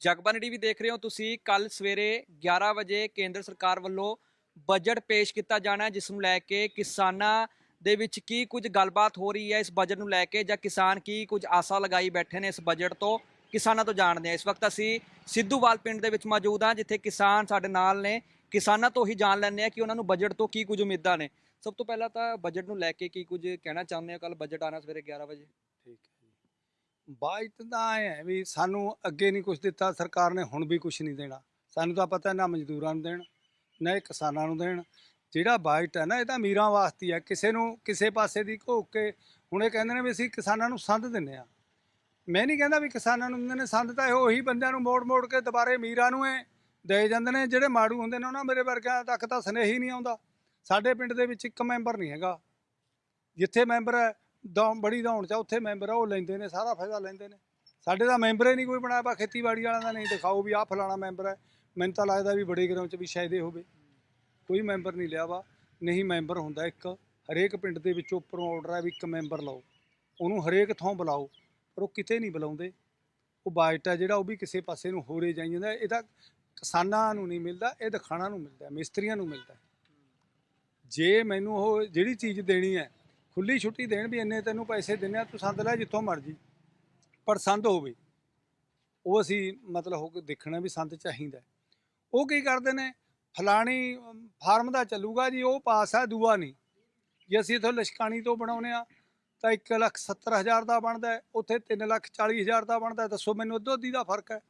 Jagbani TV ਦੇਖ ਰਹੇ ਹੋ ਤੁਸੀਂ। ਕੱਲ ਸਵੇਰੇ 11 ਵਜੇ ਕੇਂਦਰ ਸਰਕਾਰ ਵੱਲੋਂ ਬਜਟ ਪੇਸ਼ ਕੀਤਾ ਜਾਣਾ ਹੈ, ਜਿਸ ਨੂੰ ਲੈ ਕੇ ਕਿਸਾਨਾਂ ਦੇ ਵਿੱਚ ਕੀ ਕੁਝ ਗੱਲਬਾਤ ਹੋ ਰਹੀ ਹੈ ਇਸ ਬਜਟ ਨੂੰ ਲੈ ਕੇ ਜਾਂ ਕਿਸਾਨ ਕੀ ਕੁਝ ਆਸਾ ਲਗਾਈ ਬੈਠੇ ਨੇ ਇਸ ਬਜਟ ਤੋਂ, ਕਿਸਾਨਾਂ ਤੋਂ ਜਾਣਦੇ ਹਾਂ। ਇਸ ਵਕਤ ਅਸੀਂ ਸਿੱਧੂਵਾਲ ਪਿੰਡ ਦੇ ਵਿੱਚ ਮੌਜੂਦ ਹਾਂ, ਜਿੱਥੇ ਕਿਸਾਨ ਸਾਡੇ ਨਾਲ ਨੇ। ਕਿਸਾਨਾਂ ਤੋਂ ਹੀ ਜਾਣ ਲੈਂਦੇ ਆ ਕਿ ਉਹਨਾਂ ਨੂੰ ਬਜਟ ਤੋਂ ਕੀ ਕੁਝ ਉਮੀਦਾਂ ਨੇ। ਸਭ ਤੋਂ ਪਹਿਲਾਂ ਤਾਂ ਬਜਟ ਨੂੰ ਲੈ ਕੇ ਕੀ ਕੁਝ ਕਹਿਣਾ ਚਾਹੁੰਦੇ ਹੋ? ਕੱਲ ਬਜਟ ਆਣਾ ਸਵੇਰੇ 11 ਵਜੇ। ਠੀਕ ਹੈ ਤਾਂ ਐ ਹੈ ਵੀ ਸਾਨੂੰ ਅੱਗੇ ਨਹੀਂ ਕੁਝ ਦਿੱਤਾ, ਸਰਕਾਰ ਨੇ ਹੁਣ ਵੀ ਕੁਝ ਨਹੀਂ ਦੇਣਾ। ਸਾਨੂੰ ਤਾਂ ਪਤਾ ਨਾ ਮਜ਼ਦੂਰਾਂ ਨੂੰ ਦੇਣ, ਨਾ ਇਹ ਕਿਸਾਨਾਂ ਨੂੰ ਦੇਣ। ਜਿਹੜਾ ਬਾਈਟ ਹੈ ਨਾ, ਇਹ ਤਾਂ ਅਮੀਰਾਂ ਵਾਸਤੇ ਹੈ ਕਿਸੇ ਨੂੰ, ਕਿਸੇ ਪਾਸੇ ਦੀ ਘੋਕ ਕੇ ਹੁਣ ਇਹ ਕਹਿੰਦੇ ਨੇ ਵੀ ਅਸੀਂ ਕਿਸਾਨਾਂ ਨੂੰ ਸੰਦ ਦਿੰਨੇ ਆ ਮੈਂ ਨਹੀਂ ਕਹਿੰਦਾ ਵੀ ਕਿਸਾਨਾਂ ਨੂੰ ਦਿੰਦੇ ਨੇ ਸੰਦ ਤਾਂ ਇਹ ਉਹੀ ਬੰਦਿਆਂ ਨੂੰ ਮੋੜ ਮੋੜ ਕੇ ਦੁਬਾਰੇ ਅਮੀਰਾਂ ਨੂੰ ਇਹ ਦੇ ਜਾਂਦੇ ਨੇ। ਜਿਹੜੇ ਮਾੜੂ ਹੁੰਦੇ ਨੇ ਉਹਨਾਂ ਮੇਰੇ ਵਰਗਿਆਂ ਤੱਕ ਤਾਂ ਸਨੇਹੀ ਨਹੀਂ ਆਉਂਦਾ। ਸਾਡੇ ਪਿੰਡ ਦੇ ਵਿੱਚ ਇੱਕ ਮੈਂਬਰ ਨਹੀਂ ਹੈਗਾ। ਜਿੱਥੇ ਮੈਂਬਰ ਹੈ ਦੌ ਬੜੀ ਦੌੜ ਚ ਆ, ਉੱਥੇ ਮੈਂਬਰ ਆ ਉਹ ਲੈਂਦੇ ਨੇ ਸਾਰਾ ਫਾਇਦਾ ਲੈਂਦੇ ਨੇ। ਸਾਡੇ ਤਾਂ ਮੈਂਬਰ ਹੀ ਨਹੀਂ ਕੋਈ ਬਣਾਇਆ ਵਾ ਖੇਤੀਬਾੜੀ ਵਾਲਿਆਂ ਦਾ ਨਹੀਂ ਦਿਖਾਓ ਵੀ ਆਹ ਫਲਾਣਾ ਮੈਂਬਰ ਹੈ। ਮੈਨੂੰ ਤਾਂ ਲੱਗਦਾ ਵੀ ਬੜੇ ਗਰਾਊਂਡ ਚ ਵੀ ਸ਼ਾਇਦ ਇਹ ਹੋਵੇ। ਕੋਈ ਮੈਂਬਰ ਨਹੀਂ ਲਿਆ ਵਾ ਨਹੀਂ ਮੈਂਬਰ ਹੁੰਦਾ ਇੱਕ। ਹਰੇਕ ਪਿੰਡ ਦੇ ਵਿੱਚ ਉੱਪਰੋਂ ਆਰਡਰ ਹੈ ਵੀ ਇੱਕ ਮੈਂਬਰ ਲਾਓ। ਉਹਨੂੰ ਹਰੇਕ ਥਾਂ ਬੁਲਾਓ ਪਰ ਉਹ ਕਿਤੇ ਨਹੀਂ ਬੁਲਾਉਂਦੇ। ਉਹ ਬਾਜਟ ਹੈ ਜਿਹੜਾ ਉਹ ਵੀ ਕਿਸੇ ਪਾਸੇ ਨੂੰ ਹੋਰੇ ਜਾਈ ਜਾਂਦਾ। ਇਹ ਤਾਂ ਕਿਸਾਨਾਂ ਨੂੰ ਨਹੀਂ ਮਿਲਦਾ ਇਹ ਦਿਖਾਣਾ ਨੂੰ ਮਿਲਦਾ ਮਿਸਤਰੀਆਂ ਨੂੰ ਮਿਲਦਾ। ਜੇ ਮੈਨੂੰ ਉਹ ਜਿਹੜੀ ਚੀਜ਼ ਦੇਣੀ ਹੈ ਖੁੱਲੀ ਛੁੱਟੀ ਦੇਣ ਵੀ ਇੰਨੇ ਤੈਨੂੰ ਪੈਸੇ ਦਿੰਨੇ ਆ, ਤੂੰ ਸੰਦ ਲੈ ਜਿੱਥੋਂ ਮਰਜ਼ੀ। ਪਰ ਸੰਦ ਹੋਵੇ। ਉਹ ਅਸੀਂ ਮਤਲਬ ਹੋ ਕੇ ਦੇਖਣਾ ਵੀ ਸੰਦ ਚਾਹੀਦਾ। ਉਹ ਕੀ ਕਰਦੇ ਨੇ? ਫਲਾਣੀ ਫਾਰਮ ਦਾ ਚੱਲੂਗਾ ਜੀ, ਉਹ ਪਾਸ ਹੈ, ਦੂਆ ਨਹੀਂ। ਜੇ ਅਸੀਂ ਇਥੋਂ ਲਸ਼ਕਾਣੀ ਤੋਂ ਬਣਾਉਨੇ ਆ ਤਾਂ 1 ਲੱਖ 70 ਹਜ਼ਾਰ ਦਾ ਬਣਦਾ ਉੱਥੇ 3 ਲੱਖ 40 ਹਜ਼ਾਰ ਦਾ ਬਣਦਾ ਦੱਸੋ ਮੈਨੂੰ ਅੱਧੋ ਅੱਧੀ ਦਾ ਫ਼ਰਕ ਹੈ।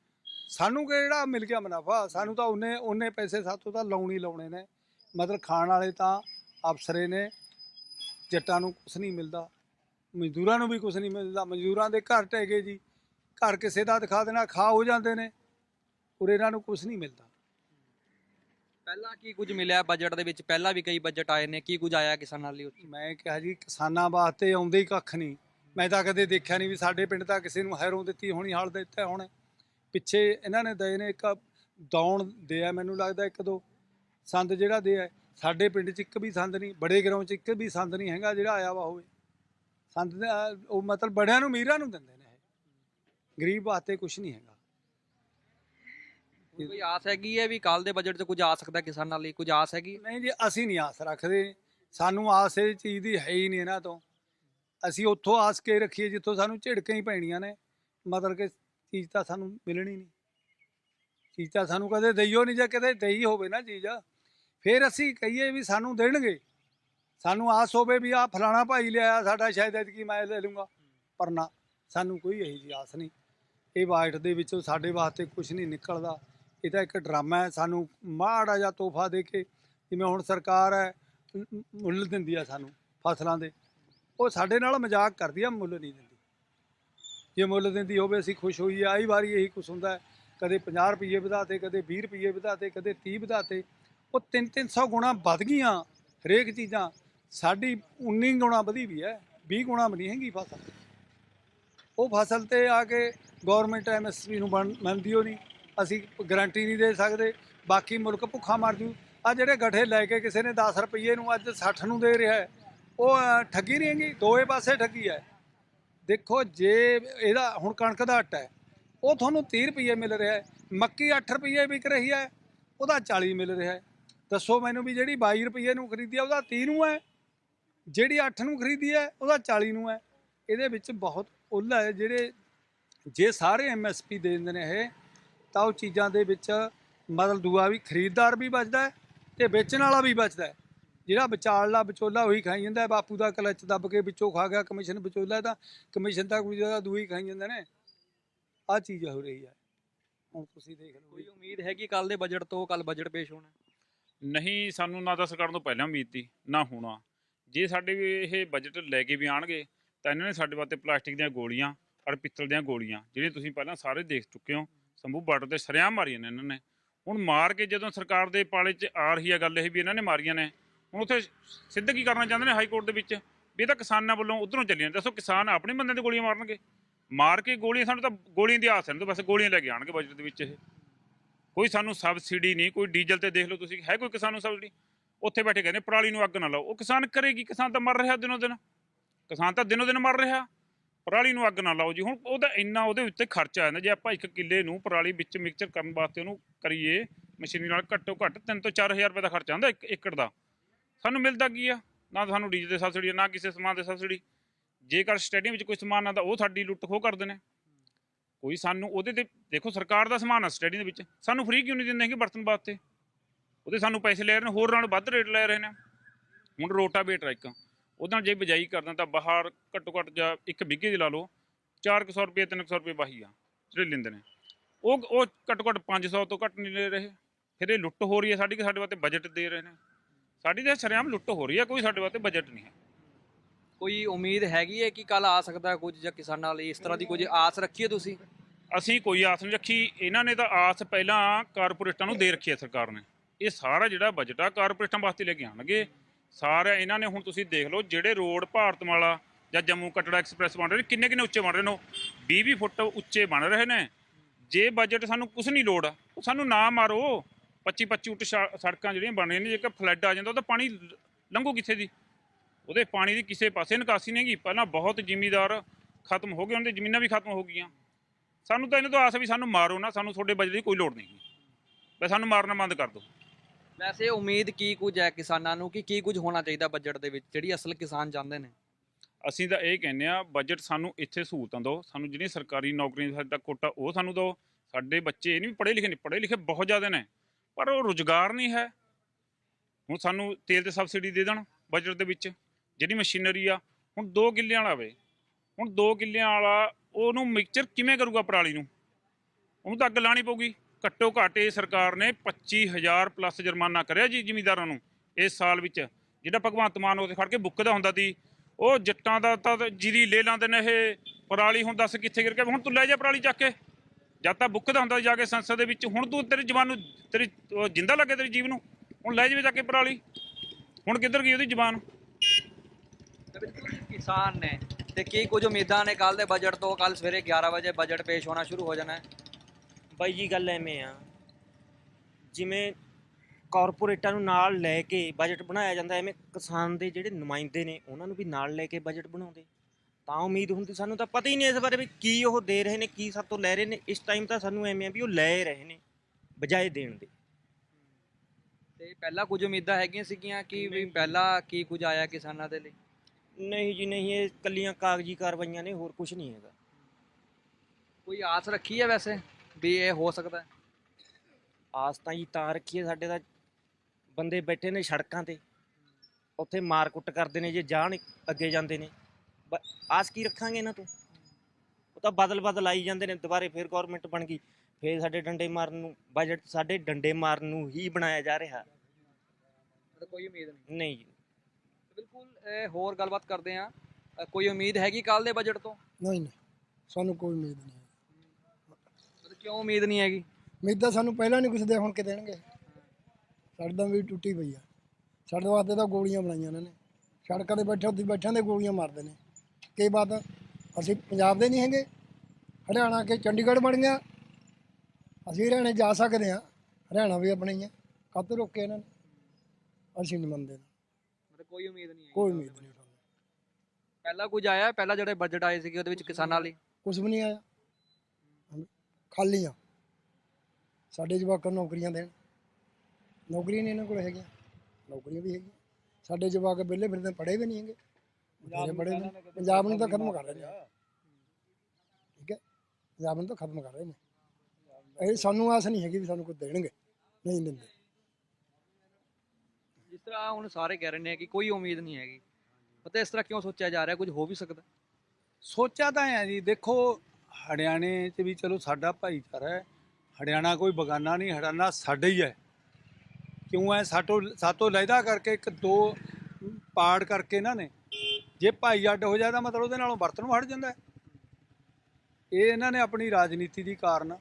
ਸਾਨੂੰ ਕਿਹੜਾ ਮਿਲ ਗਿਆ ਮੁਨਾਫਾ? ਸਾਨੂੰ ਤਾਂ ਉਹਨੇ ਉਹਨੇ ਪੈਸੇ ਸਾਤੋਂ ਤਾਂ ਲਾਉਣ ਲਾਉਣੇ ਨੇ। ਮਤਲਬ ਖਾਣ ਵਾਲੇ ਤਾਂ ਅਫਸਰੇ ਨੇ ਜੱਟਾਂ ਨੂੰ ਕੁਝ ਨਹੀਂ ਮਿਲਦਾ ਮਜ਼ਦੂਰਾਂ ਨੂੰ ਵੀ ਕੁਝ ਨਹੀਂ ਮਿਲਦਾ ਮਜ਼ਦੂਰਾਂ ਦੇ ਘਰ ਢਹਿ ਗਏ ਜੀ ਘਰ ਕਿਸੇ ਦਾ ਦਿਖਾ ਦੇਣਾ ਖਾ ਹੋ ਜਾਂਦੇ ਨੇ ਉਰੇ ਇਹਨਾਂ ਨੂੰ ਕੁਝ ਨਹੀਂ ਮਿਲਦਾ। ਪਹਿਲਾਂ ਕੀ ਕੁਝ ਮਿਲਿਆ ਬਜਟ ਦੇ ਵਿੱਚ? ਪਹਿਲਾਂ ਵੀ ਕਈ ਬਜਟ ਆਏ ਨੇ ਕੀ ਕੁਝ ਆਇਆ ਕਿਸਾਨਾਂ ਲਈ ਉੱਥੇ? ਮੈਂ ਕਿਹਾ ਜੀ ਕਿਸਾਨਾਂ ਵਾਸਤੇ ਆਉਂਦੇ ਹੀ ਕੱਖ ਨਹੀਂ। ਮੈਂ ਤਾਂ ਕਦੇ ਦੇਖਿਆ ਨਹੀਂ ਵੀ ਸਾਡੇ ਪਿੰਡ ਤਾਂ ਕਿਸੇ ਨੂੰ ਹੈਰੋਂ ਦਿੱਤੀ ਹੋਣੀ ਹਲ ਦਿੱਤਾ ਹੋਣੇ। ਪਿੱਛੇ ਇਹਨਾਂ ਨੇ ਦਏ ਨੇ ਇੱਕ ਦੌਣ ਦਿਆ ਮੈਨੂੰ ਲੱਗਦਾ ਇੱਕ ਦੋ ਸੰਦ ਜਿਹੜਾ ਦਿਆ। ਸਾਡੇ ਪਿੰਡ 'ਚ ਇੱਕ ਵੀ ਸੰਦ ਨਹੀਂ ਬੜੇ ਗਰਾਉਂ 'ਚ ਇੱਕ ਵੀ ਸੰਦ ਨਹੀਂ ਹੈਗਾ ਜਿਹੜਾ ਆਇਆ ਵਾ ਹੋਵੇ। ਸੰਦ ਦਾ, ਉਹ ਮਤਲਬ ਬੜਿਆਂ ਨੂੰ ਮੀਰਾਂ ਨੂੰ ਦਿੰਦੇ ਨੇ ਇਹ। ਗਰੀਬ ਵਾਸਤੇ ਕੁਝ ਨਹੀਂ ਹੈਗਾ। ਕੋਈ ਆਸ ਹੈਗੀ ਹੈ ਵੀ ਕੱਲ ਦੇ ਬਜਟ 'ਚ ਕੁਝ ਆ ਸਕਦਾ ਕਿਸਾਨਾਂ ਲਈ? ਕੁਝ ਆਸ ਹੈਗੀ? ਨਹੀਂ ਜੀ ਅਸੀਂ ਨਹੀਂ ਆਸ ਰੱਖਦੇ। ਸਾਨੂੰ ਆਸ ਇਹ ਚੀਜ਼ ਦੀ ਹੈ ਹੀ ਨਹੀਂ ਇਹਨਾਂ ਤੋਂ। ਅਸੀਂ ਉੱਥੋਂ ਆਸ ਕੇ ਰੱਖੀਏ ਜਿੱਥੋਂ ਸਾਨੂੰ ਝਿੜਕਾਂ ਹੀ ਪੈਣੀਆਂ ਨੇ। ਮਤਲਬ ਕਿ ਚੀਜ਼ ਤਾਂ ਸਾਨੂੰ ਮਿਲਣੀ ਨਹੀਂ। ਚੀਜ਼ ਤਾਂ ਸਾਨੂੰ ਕਦੇ ਦਈਓ ਨਹੀਂ ਜੇ ਕਦੇ ਦਈ ਹੋਵੇ ਨਾ ਚੀਜ਼। ਫਿਰ ਅਸੀਂ ਕਹੀਏ ਵੀ ਸਾਨੂੰ ਦੇਣਗੇ। ਸਾਨੂੰ ਆਸ ਹੋਵੇ ਵੀ ਆ ਫਲਾਣਾ ਭਾਈ ਲਿਆਇਆ, ਸਾਡਾ ਸ਼ਾਇਦ ਐਤਕੀ ਮੈਂ ਲੈ ਲੂੰਗਾ ਪਰ ਨਾ, ਸਾਨੂੰ ਕੋਈ ਇਹੋ ਜਿਹੀ ਆਸ ਨਹੀਂ। ਇਹ ਵਾਈਟ ਦੇ ਵਿੱਚੋਂ ਸਾਡੇ ਵਾਸਤੇ ਕੁਝ ਨਹੀਂ ਨਿਕਲਦਾ। ਇਹ ਤਾਂ ਇੱਕ ਡਰਾਮਾ ਹੈ, ਸਾਨੂੰ ਮਾੜਾ ਜਿਹਾ ਤੋਹਫਾ ਦੇ ਕੇ ਜਿਵੇਂ ਹੁਣ ਸਰਕਾਰ ਹੈ ਮੁੱਲ ਦਿੰਦੀ ਆ ਸਾਨੂੰ ਫਸਲਾਂ ਦੇ। ਉਹ ਸਾਡੇ ਨਾਲ ਮਜ਼ਾਕ ਕਰਦੀ ਆ, ਮੁੱਲ ਨਹੀਂ ਦਿੰਦੀ। ਜੇ ਮੁੱਲ ਦਿੰਦੀ ਹੋਵੇ, ਅਸੀਂ ਖੁਸ਼ ਹੋਈਏ। ਆਈ ਵਾਰੀ ਇਹੀ ਕੁਛ ਹੁੰਦਾ ਕਦੇ 50 ਰੁਪਏ ਵਧਾਤੇ, ਕਦੇ 20 ਰੁਪਏ ਵਧਾਤੇ, ਕਦੇ 30 ਵਧਾਤੇ। ਉਹ 3-300 ਗੁਣਾ ਵੱਧ ਗਈਆਂ ਹਰੇਕ ਚੀਜ਼ਾਂ। ਸਾਡੀ 19 ਗੁਣਾ ਵਧੀ ਵੀ ਹੈ 20 ਗੁਣਾ ਵਧੀ ਹੈਗੀ ਫਸਲ। ਉਹ ਫਸਲ ਤੇ ਆ ਕੇ ਗਵਰਨਮੈਂਟ ਐਮਐਸਪੀ ਨੂੰ ਬਣ- ਮੰਨਦੀ ਹੋ ਨਹੀਂ ਅਸੀਂ ਗਾਰੰਟੀ ਨਹੀਂ ਦੇ ਸਕਦੇ, ਬਾਕੀ ਮੁਲਕ ਭੁੱਖਾ ਮਰ ਜੂ। ਆ ਜਿਹੜੇ ਗੱਠੇ ਲੈ ਕੇ ਕਿਸੇ ਨੇ 10 ਰੁਪਏ ਨੂੰ ਅੱਜ 60 ਨੂੰ ਦੇ ਰਿਹਾ ਉਹ ਠੱਗੀ ਨਹੀਂ ਹੈਗੀ ਦੋਏ ਪਾਸੇ ਠੱਗੀ ਹੈ। ਦੇਖੋ ਜੇ ਇਹਦਾ ਹੁਣ ਕਣਕ ਦਾ ਆਟਾ ਹੈ, ਉਹ ਤੁਹਾਨੂੰ 30 ਰੁਪਏ ਮਿਲ ਰਿਹਾ ਹੈ, ਮੱਕੀ 8 ਰੁਪਏ ਵਿਕ ਰਹੀ ਹੈ, ਉਹਦਾ 40 ਮਿਲ ਰਿਹਾ ਹੈ। ਦੱਸੋ ਮੈਨੂੰ ਵੀ ਜਿਹੜੀ 22 ਰੁਪਏ ਨੂੰ ਖਰੀਦੀ ਹੈ ਉਹਦਾ 30 ਨੂੰ ਹੈ। ਜਿਹੜੀ 8 ਨੂੰ ਖਰੀਦੀ ਹੈ, ਉਹਦਾ 40 ਨੂੰ ਹੈ। ਇਹਦੇ ਵਿੱਚ ਬਹੁਤ ਉੱਲ ਹੈ, ਜਿਹੜੇ ਜੇ ਸਾਰੇ ਐਮਐਸਪੀ ਦੇ ਦਿੰਦੇ ਨੇ ਇਹ, ਤਾਂ ਉਹ ਚੀਜ਼ਾਂ ਦੇ ਵਿੱਚ ਮਤਲਬ ਦੂਆ ਵੀ ਖਰੀਦਦਾਰ ਵੀ ਬਚਦਾ ਹੈ ਤੇ ਵੇਚਣ ਵਾਲਾ ਵੀ ਬਚਦਾ ਜਿਹੜਾ ਵਿਚਾਲਲਾ ਵਿਚੋਲਾ ਉਹੀ ਖਾਈ ਜਾਂਦਾ ਬਾਪੂ ਦਾ ਕਲਚ ਦੱਬ ਕੇ ਵਿੱਚੋਂ ਖਾ ਗਿਆ, ਕਮਿਸ਼ਨ ਵਿਚੋਲਾ ਤਾਂ ਕਮਿਸ਼ਨ ਤਾਂ ਕੋਈ ਜ਼ਿਆਦਾ ਦੂਈ ਖਾਈ ਜਾਂਦੇ ਨੇ। ਆਹ ਚੀਜ਼ ਹੋ ਰਹੀ ਹੈ। ਹੁਣ ਤੁਸੀਂ ਦੇਖ ਲਓ। ਕੋਈ ਉਮੀਦ ਕਿ ਕੱਲ ਦੇ ਬਜਟ ਤੋਂ ਕੱਲ ਬਜਟ ਪੇਸ਼ ਹੋਣਾ। ਨਹੀਂ ਸਾਨੂੰ ਨਾ ਤਾਂ ਸਰਕਾਰ ਤੋਂ ਪਹਿਲਾਂ ਉਮੀਦ ਸੀ ਨਾ ਹੋਣਾ। ਜੇ ਸਾਡੇ ਵੀ ਇਹ ਬਜਟ ਲੈ ਕੇ ਵੀ ਆਣਗੇ, ਤਾਂ ਇਹਨਾਂ ਨੇ ਸਾਡੇ ਵਾਸਤੇ ਪਲਾਸਟਿਕ ਦੀਆਂ ਗੋਲੀਆਂ ਔਰ ਪਿੱਤਲ ਦੀਆਂ ਗੋਲੀਆਂ, ਜਿਹੜੀਆਂ ਤੁਸੀਂ ਪਹਿਲਾਂ ਸਾਰੇ ਦੇਖ ਚੁੱਕੇ ਹੋ, ਸੰਭੂ ਬਾਰਡਰ ਤੇ ਸਰਿਆਮ ਮਾਰੀਆਂ ਨੇ ਇਹਨਾਂ ਨੇ। ਹੁਣ ਮਾਰ ਕੇ ਜਦੋਂ ਸਰਕਾਰ ਦੇ ਪਾਲੇ 'ਚ ਆ ਰਹੀ ਹੈ ਗੱਲ ਇਹ ਵੀ ਇਹਨਾਂ ਨੇ ਮਾਰੀਆਂ ਨੇ, ਹੁਣ ਉੱਥੇ ਸਿੱਧ ਕੀ ਕਰਨਾ ਚਾਹੁੰਦੇ ਨੇ ਹਾਈ ਕੋਰਟ ਦੇ ਵਿੱਚ? ਵੀ ਇਹ ਤਾਂ ਕਿਸਾਨਾਂ ਵੱਲੋਂ ਉਧਰੋਂ ਚੱਲੀਆਂ ਦੱਸੋ ਕਿਸਾਨ ਆਪਣੇ ਬੰਦਿਆਂ ਤੇ ਗੋਲੀਆਂ ਮਾਰਨਗੇ? ਮਾਰ ਕੇ ਗੋਲੀਆਂ, ਸਾਨੂੰ ਤਾਂ ਗੋਲੀਆਂ ਦੀ ਆਸ ਹੈ ਤਾਂ ਬਸ ਗੋਲੀਆਂ ਲੈ ਕੇ ਆਣਗੇ ਬਜਟ ਦੇ ਵਿੱਚ ਇਹ। ਕੋਈ ਸਾਨੂੰ ਸਬਸਿਡੀ ਨਹੀਂ, ਕੋਈ ਡੀਜ਼ਲ ਤੇ ਦੇਖ ਲਓ ਤੁਸੀਂ, ਹੈ ਕੋਈ ਕਿਸਾਨ ਨੂੰ ਸਬਸਿਡੀ? ਉੱਥੇ ਬੈਠੇ ਕਹਿੰਦੇ, ਪਰਾਲੀ ਨੂੰ ਅੱਗ ਨਾ ਲਾਓ। ਉਹ ਕਿਸਾਨ ਕਰੇਗੀ, ਕਿਸਾਨ ਤਾਂ ਮਰ ਰਿਹਾ ਦਿਨੋ ਦਿਨ। ਕਿਸਾਨ ਤਾਂ ਦਿਨੋ ਦਿਨ ਮਰ ਰਿਹਾ। ਪਰਾਲੀ ਨੂੰ ਅੱਗ ਨਾ ਲਾਓ ਜੀ। ਹੁਣ ਉਹਦਾ ਇੰਨਾ ਉਹਦੇ ਉੱਤੇ ਖਰਚਾ ਆ ਜਾਂਦਾ ਜੇ ਆਪਾਂ ਇੱਕ ਕਿੱਲੇ ਨੂੰ ਪਰਾਲੀ ਵਿੱਚ ਮਿਕਸਚਰ ਕਰਨ ਵਾਸਤੇ ਉਹਨੂੰ ਕਰੀਏ, ਮਸ਼ੀਨੀ ਨਾਲ ਘੱਟੋ ਘੱਟ 3 ਤੋਂ 4000 ਰੁਪਏ ਦਾ ਖਰਚਾ ਆਉਂਦਾ ਇੱਕ ਏਕੜ ਦਾ। ਸਾਨੂੰ ਮਿਲਦਾ ਕੀ ਆ? ਨਾ ਤਾਂ ਸਾਨੂੰ ਡੀਜ਼ਲ ਦੇ ਸਬਸਿਡੀ, ਨਾ ਕਿਸੇ ਸਮਾਨ ਦੇ ਸਬਸਿਡੀ। ਜੇਕਰ ਸਟੇਡੀਅਮ ਵਿੱਚ ਕੋਈ ਸਮਾਨ ਆਉਂਦਾ, ਉਹ ਸਾਡੀ ਲੁੱਟ ਖੋਹ ਕਰਦੇ ਨੇ। ਕੋਈ ਸਾਨੂੰ ਉਹਦੇ ਤੇ, ਦੇਖੋ ਸਰਕਾਰ ਦਾ ਸਮਾਨ ਆ ਸਟੱਡੀ ਦੇ ਵਿੱਚ। ਸਾਨੂੰ ਫ੍ਰੀ ਕਿਉਂ ਨਹੀਂ ਦਿੰਦੇ ਹੈਗੇ ਬਰਤਨ ਵਾਸਤੇ? ਉਹਦੇ ਸਾਨੂੰ ਪੈਸੇ ਲੈ ਰਹੇ ਨੇ, ਹੋਰ ਨਾਲ ਵੱਧ ਰੇਟ ਲੈ ਰਹੇ ਨੇ। ਹੁਣ ਰੋਟਾਵੇਟਰ ਇੱਕ। ਨਾਲ ਜੇ ਬਿਜਾਈ ਕਰਦਾ ਤਾਂ ਬਾਹਰ ਘੱਟੋ ਘੱਟ ਜਾਂ ਇੱਕ ਬਿੱਗੇ ਦੀ ਲਾ ਲਓ 400 ਰੁਪਏ 300 ਰੁਪਏ ਵਾਹੀ ਆ, ਜਿਹੜੇ ਲੈਂਦੇ ਨੇ। ਉਹ ਉਹ ਘੱਟੋ ਘੱਟ 500 ਤੋਂ ਘੱਟ ਨਹੀਂ ਲੈ ਰਹੇ। ਫਿਰ ਇਹ ਲੁੱਟ ਹੋ ਰਹੀ ਹੈ ਸਾਡੀ ਕਿ ਸਾਡੇ ਵਾਸਤੇ ਬਜਟ ਦੇ ਰਹੇ ਨੇ? ਸਾਡੀ ਤਾਂ ਸ਼ਰੇਆਮ ਲੁੱਟ ਹੋ ਰਹੀ ਹੈ, ਕੋਈ ਸਾਡੇ ਵਾਸਤੇ ਬਜਟ ਨਹੀਂ ਹੈ। ਕੋਈ ਉਮੀਦ ਹੈਗੀ ਹੈ ਕਿ ਕੱਲ ਆ ਸਕਦਾ ਕੁਝ ਜਾਂ ਕਿਸਾਨਾਂ ਲਈ ਇਸ ਤਰ੍ਹਾਂ ਦੀ ਕੁਝ ਆਸ ਰੱਖੀ ਤੁਸੀਂ? ਅਸੀਂ ਕੋਈ ਆਸ ਨਹੀਂ ਰੱਖੀ। ਇਹਨਾਂ ਨੇ ਤਾਂ ਆਸ ਪਹਿਲਾਂ ਕਾਰਪੋਰੇਟਾਂ ਨੂੰ ਦੇ ਰੱਖੀ ਹੈ ਸਰਕਾਰ ਨੇ। ਇਹ ਸਾਰਾ ਜਿਹੜਾ ਬਜਟ ਆ, ਕਾਰਪੋਰੇਟਾਂ ਵਾਸਤੇ ਲੈ ਕੇ ਆਣਗੇ ਸਾਰਾ ਇਹਨਾਂ ਨੇ ਹੁਣ ਤੁਸੀਂ ਦੇਖ ਲਓ ਜਿਹੜੇ ਰੋਡ ਭਾਰਤਮਾਲਾ ਜਾਂ ਜੰਮੂ ਕਟੜਾ ਐਕਸਪ੍ਰੈਸ ਬਣ ਰਹੇ ਨੇ, ਕਿੰਨੇ ਕਿੰਨੇ ਉੱਚੇ ਬਣ ਰਹੇ ਨੇ 20 20 ਫੁੱਟ ਉੱਚੇ ਬਣ ਰਹੇ ਨੇ। ਜੇ ਬਜਟ ਸਾਨੂੰ ਕੁਝ ਨਹੀਂ ਲੋੜ, ਉਹ ਸਾਨੂੰ ਨਾ ਮਾਰੋ। 25 25 ਉੱਟ ਸੜਕਾਂ ਜਿਹੜੀਆਂ ਬਣ ਰਹੀਆਂ ਨੇ, ਜੇਕਰ ਫਲੱਡ ਆ ਜਾਂਦਾ, ਉਹ ਤਾਂ ਪਾਣੀ ਲੰਘੂ ਕਿੱਥੇ ਦੀ? ਉਹਦੇ ਪਾਣੀ ਦੀ ਕਿਸੇ ਪਾਸੇ ਨਿਕਾਸੀ ਨਹੀਂ ਹੈਗੀ। ਪਹਿਲਾਂ ਬਹੁਤ ਜ਼ਿਮੀਦਾਰ ਖਤਮ ਹੋ ਗਏ ਉਹਨਾਂ ਦੀ ਜ਼ਮੀਨਾਂ ਵੀ ਖਤਮ ਹੋ ਗਈਆਂ। ਸਾਨੂੰ ਤਾਂ ਇਹਨਾਂ ਤੋਂ ਆਸ ਵੀ ਸਾਨੂੰ ਮਾਰੋ ਨਾ ਸਾਨੂੰ ਤੁਹਾਡੇ ਬਜਟ ਦੀ ਕੋਈ ਲੋੜ ਨਹੀਂ। ਬਸ ਸਾਨੂੰ ਮਾਰਨਾ ਬੰਦ ਕਰ ਦਿਓ। ਵੈਸੇ ਉਮੀਦ ਕੀ ਕੁਝ ਹੈ ਕਿਸਾਨਾਂ ਨੂੰ ਕਿ ਕੀ ਕੁਝ ਹੋਣਾ ਚਾਹੀਦਾ ਬਜਟ ਦੇ ਵਿੱਚ ਜਿਹੜੀ ਅਸਲ ਕਿਸਾਨ ਚਾਹੁੰਦੇ ਨੇ? ਅਸੀਂ ਤਾਂ ਇਹ ਕਹਿੰਦੇ ਆ ਬਜਟ ਸਾਨੂੰ ਇੱਥੇ ਸਹੂਲਤਾਂ ਦਿਓ। ਸਾਨੂੰ ਜਿਹੜੀਆਂ ਸਰਕਾਰੀ ਨੌਕਰੀਆਂ ਦਾ ਸਾਡਾ ਕੋਟਾ ਉਹ ਸਾਨੂੰ ਦਿਓ। ਸਾਡੇ ਬੱਚੇ ਇਹ ਨਹੀਂ ਪੜ੍ਹੇ ਲਿਖੇ ਨਹੀਂ ਪੜ੍ਹੇ ਲਿਖੇ ਬਹੁਤ ਜ਼ਿਆਦਾ ਨੇ ਪਰ ਉਹ ਰੁਜ਼ਗਾਰ ਨਹੀਂ ਹੈ। ਹੁਣ ਸਾਨੂੰ ਤੇਲ ਤੇ ਸਬਸਿਡੀ ਦੇ ਦੇਣ ਬਜਟ ਦੇ ਵਿੱਚ। ਜਿਹੜੀ ਮਸ਼ੀਨਰੀ ਆ, ਹੁਣ 2 ਕਿੱਲਿਆਂ ਵਾਲਾ ਵੇ। ਹੁਣ 2 ਕਿੱਲਿਆਂ ਵਾਲਾ, ਉਹਨੂੰ ਮਿਕਸਚਰ ਕਿਵੇਂ ਕਰੂਗਾ ਪਰਾਲੀ ਨੂੰ? ਉਹਨੂੰ ਤਾਂ ਅੱਗ ਲਾਣੀ ਪਊਗੀ। ਘੱਟੋ ਘੱਟ ਇਹ ਸਰਕਾਰ ਨੇ 25000 ਪਲੱਸ ਜੁਰਮਾਨਾ ਕਰਿਆ ਜੀ ਜ਼ਿਮੀਦਾਰਾਂ ਨੂੰ ਇਸ ਸਾਲ ਵਿੱਚ। ਜਿਹੜਾ ਭਗਵੰਤ ਮਾਨ ਉਹਦੇ ਖੜ ਕੇ ਬੁੱਕਦਾ ਹੁੰਦਾ ਸੀ, ਉਹ ਜੱਟਾਂ ਦਾ ਤਾਂ ਜੀਰੀ ਲੈ ਲਾਂਦੇ ਨੇ ਇਹ। ਪਰਾਲੀ ਹੁਣ ਦੱਸ ਕਿੱਥੇ ਗਿਰ ਗਿਆ? ਹੁਣ ਤੂੰ ਲੈ ਜਾ ਪਰਾਲੀ ਚੱਕ ਕੇ। ਜਦ ਤਾਂ ਬੁੱਕਦਾ ਹੁੰਦਾ ਸੀ ਜਾ ਕੇ ਸੰਸਦ ਦੇ ਵਿੱਚ, ਹੁਣ ਤੂੰ ਤੇਰੀ ਜ਼ਬਾਨ ਨੂੰ, ਤੇਰੀ ਜਿੰਦਾ ਲੱਗੇ ਤੇਰੀ ਜੀਵ ਨੂੰ। ਹੁਣ ਲੈ ਜਾਵੇ ਜਾ ਕੇ ਪਰਾਲੀ। ਹੁਣ ਕਿੱਧਰ ਗਈ ਉਹਦੀ ਜ਼ਬਾਨ ਕਿਸਾਨ ਨੇ। ਤੇ ਕੀ ਕੁਝ ਉਮੀਦਾਂ ਨੇ ਕੱਲ ਦੇ ਬਜਟ ਤੋਂ? ਕੱਲ ਸਵੇਰੇ 11 ਵਜੇ ਬਜਟ ਪੇਸ਼ ਹੋਣਾ ਸ਼ੁਰੂ ਹੋ ਜਾਣਾ ਹੈ। ਬਾਈ ਜੀ ਗੱਲ ਐਵੇਂ ਆ। ਜਿਵੇਂ ਕਾਰਪੋਰੇਟਾਂ ਨੂੰ ਨਾਲ ਲੈ ਕੇ ਬਜਟ ਬਣਾਇਆ ਜਾਂਦਾ ਐਵੇਂ ਕਿਸਾਨ ਦੇ ਜਿਹੜੇ ਨੁਮਾਇੰਦੇ ਨੇ ਉਹਨਾਂ ਨੂੰ ਵੀ ਨਾਲ ਲੈ ਕੇ ਬਜਟ ਬਣਾਉਂਦੇ। ਤਾਂ ਉਮੀਦ ਹੁੰਦੀ ਸਾਨੂੰ ਤਾਂ ਪਤਾ ਹੀ ਨਹੀਂ ਇਸ ਬਾਰੇ ਵੀ ਕੀ ਉਹ ਦੇ ਰਹੇ ਨੇ ਕੀ ਸਾਡੇ ਤੋਂ ਲੈ ਰਹੇ ਨੇ। ਇਸ ਟਾਈਮ ਤਾਂ ਸਾਨੂੰ ਐਵੇਂ ਆ ਵੀ ਉਹ ਲੈ ਰਹੇ ਨੇ ਬਜਾਏ ਦੇਣ ਦੇ। ਤੇ ਪਹਿਲਾਂ ਕੁਝ ਉਮੀਦਾਂ ਹੈਗੀਆਂ ਸੀਗੀਆਂ ਕਿ ਵੀ ਪਹਿਲਾਂ ਕੀ ਕੁਝ ਆਇਆ ਕਿਸਾਨਾਂ ਦੇ ਲਈ? ਨਹੀਂ ਜੀ ਨਹੀਂ ਇਹ ਕੱਲੀਆਂ ਕਾਗਜ਼ੀ ਕਾਰਵਾਈਆਂ ਨੇ ਹੋਰ ਕੁਝ ਨਹੀਂ ਹੈਗਾ। ਕੋਈ ਆਸ ਰੱਖੀ ਹੈ ਵੈਸੇ ਵੀ ਇਹ ਹੋ ਸਕਦਾ ਹੈ? ਆਸ ਤਾਂ ਜੀ ਤਾਂ ਰੱਖੀਏ ਸਾਡੇ ਤਾਂ ਬੰਦੇ ਬੈਠੇ ਨੇ ਸੜਕਾਂ ਤੇ। ਉੱਥੇ ਮਾਰ ਕੁੱਟ ਕਰਦੇ ਨੇ ਜੇ ਜਾਣ ਅੱਗੇ ਜਾਂਦੇ ਨੇ। ਬ- ਆਸ ਕੀ ਰੱਖਾਂਗੇ ਇਹਨਾਂ ਤੋਂ? ਉਹ ਤਾਂ ਬਦਲ ਬਦਲ ਆਈ ਜਾਂਦੇ ਨੇ ਦੁਬਾਰੇ ਫੇਰ ਗਵਰਨਮੈਂਟ ਬਣ ਗਈ। ਫੇਰ ਸਾਡੇ ਡੰਡੇ ਮਾਰਨ ਨੂੰ ਬਜਟ ਸਾਡੇ ਡੰਡੇ ਮਾਰਨ ਨੂੰ ਹੀ ਬਣਾਇਆ ਜਾ ਰਿਹਾ। ਕੋਈ ਉਮੀਦ ਨਹੀਂ। ਨਹੀਂ ਜੀ। ਬਿਲਕੁਲ ਹੋਰ ਗੱਲਬਾਤ ਕਰਦੇ ਆ ਕੋਈ ਉਮੀਦ ਹੈਗੀ ਕੱਲ ਦੇ ਬਜਟ ਤੋਂ? ਨਹੀਂ ਨਹੀਂ। ਸਾਨੂੰ ਕੋਈ ਉਮੀਦ ਨਹੀਂ ਹੈ। ਮਤਲਬ ਕਿਉਂ ਉਮੀਦ ਨਹੀਂ ਹੈਗੀ? ਉਮੀਦਾਂ ਸਾਨੂੰ ਪਹਿਲਾਂ ਨਹੀਂ ਕੁਛ ਦੇ ਹੁਣ ਕਿ ਦੇਣਗੇ? ਸੜਕਾਂ ਵੀ ਟੁੱਟੀ ਪਈ ਆ। ਸੜਕ ਵਾਸਤੇ ਤਾਂ ਗੋਲੀਆਂ ਬਣਾਈਆਂ ਇਹਨਾਂ ਨੇ। ਸੜਕਾਂ ਦੇ ਬੈਠੇ ਉੱਥੇ ਬੈਠਿਆਂ ਦੇ ਗੋਲੀਆਂ ਮਾਰਦੇ ਨੇ। ਕਈ ਬਾਤ ਅਸੀਂ ਪੰਜਾਬ ਦੇ ਨਹੀਂ ਹੈਗੇ। ਹਰਿਆਣਾ ਕੇ ਚੰਡੀਗੜ੍ਹ ਬਣ ਗਿਆ। ਅਸੀਂ ਹਰਿਆਣੇ ਜਾ ਸਕਦੇ ਹਾਂ। ਹਰਿਆਣਾ ਵੀ ਆਪਣੇ ਹੀ ਕਦ ਰੋਕੇ ਇਹਨਾਂ ਨੇ? ਅਸੀਂ ਨਹੀਂ ਮੰਨਦੇ। ਕੋਈ ਉਮੀਦ ਨਹੀਂ ਹੈਗੀ ਕੋਈ ਉਮੀਦ ਨਹੀਂ ਸਾਨੂੰ ਪਹਿਲਾਂ ਕੁਝ ਆਇਆ ਪਹਿਲਾਂ ਜਿਹੜੇ ਬਜਟ ਆਏ ਸੀਗੇ ਉਹਦੇ ਵਿੱਚ ਕਿਸਾਨਾਂ ਲਈ। ਕੁਝ ਵੀ ਨਹੀਂ ਆਇਆ। ਖਾਲੀ ਆ। ਸਾਡੇ ਜਵਾਕਾਂ ਨੂੰ ਨੌਕਰੀਆਂ ਦੇਣ। ਨੌਕਰੀਆਂ ਨਹੀਂ ਇਹਨਾਂ ਕੋਲ ਹੈਗੀਆਂ। ਨੌਕਰੀਆਂ ਵੀ ਹੈਗੀਆਂ। ਸਾਡੇ ਜਵਾਕ ਵਿਹਲੇ ਫਿਰਦੇ ਪੜ੍ਹੇ ਵੀ ਨਹੀਂ ਹੈਗੇ। ਬਥੇਰੇ ਪੜ੍ਹੇ ਨੇ ਪੰਜਾਬ ਨੂੰ ਤਾਂ ਖਤਮ ਕਰ ਰਹੇ ਨੇ। ਠੀਕ ਹੈ? ਪੰਜਾਬ ਨੂੰ ਤਾਂ ਖਤਮ ਕਰ ਰਹੇ ਨੇ। ਇਹ ਸਾਨੂੰ ਆਸ ਨਹੀਂ ਹੈਗੀ ਵੀ ਸਾਨੂੰ ਕੁਝ ਦੇਣਗੇ। ਨਹੀਂ ਦਿੰਦੇ। ਤਰ੍ਹਾਂ ਹੁਣ ਸਾਰੇ ਕਹਿ ਰਹੇ ਨੇ ਕਿ ਕੋਈ ਉਮੀਦ ਨਹੀਂ ਹੈਗੀ। ਪਤਾ ਇਸ ਤਰ੍ਹਾਂ ਕਿਉਂ ਸੋਚਿਆ ਜਾ ਰਿਹਾ? ਕੁਝ ਹੋ ਵੀ ਸਕਦਾ। ਸੋਚਿਆ ਤਾਂ ਹੈ ਜੀ। ਦੇਖੋ, ਹਰਿਆਣੇ 'ਚ ਵੀ ਚਲੋ ਸਾਡਾ ਭਾਈਚਾਰਾ ਹੈ। ਹਰਿਆਣਾ ਕੋਈ ਬਗਾਨਾ ਨਹੀਂ, ਹਰਿਆਣਾ ਸਾਡਾ ਹੀ ਹੈ। ਕਿਉਂ ਹੈ? ਸਾਤੋਂ ਸਾਤੋਂ ਲੈਦਾ ਕਰਕੇ ਇੱਕ ਦੋ ਪਾੜ ਕਰਕੇ ਇਹਨਾਂ ਨੇ, ਜੇ ਭਾਈ ਅੱਡ ਹੋ ਜਾਏ ਤਾਂ ਮਤਲਬ ਉਹਦੇ ਨਾਲੋਂ ਵਰਤਨ ਨੂੰ ਹਟ ਜਾਂਦਾ ਇਹ ਇਹਨਾਂ ਨੇ ਆਪਣੀ ਰਾਜਨੀਤੀ ਦੀ ਕਾਰਨ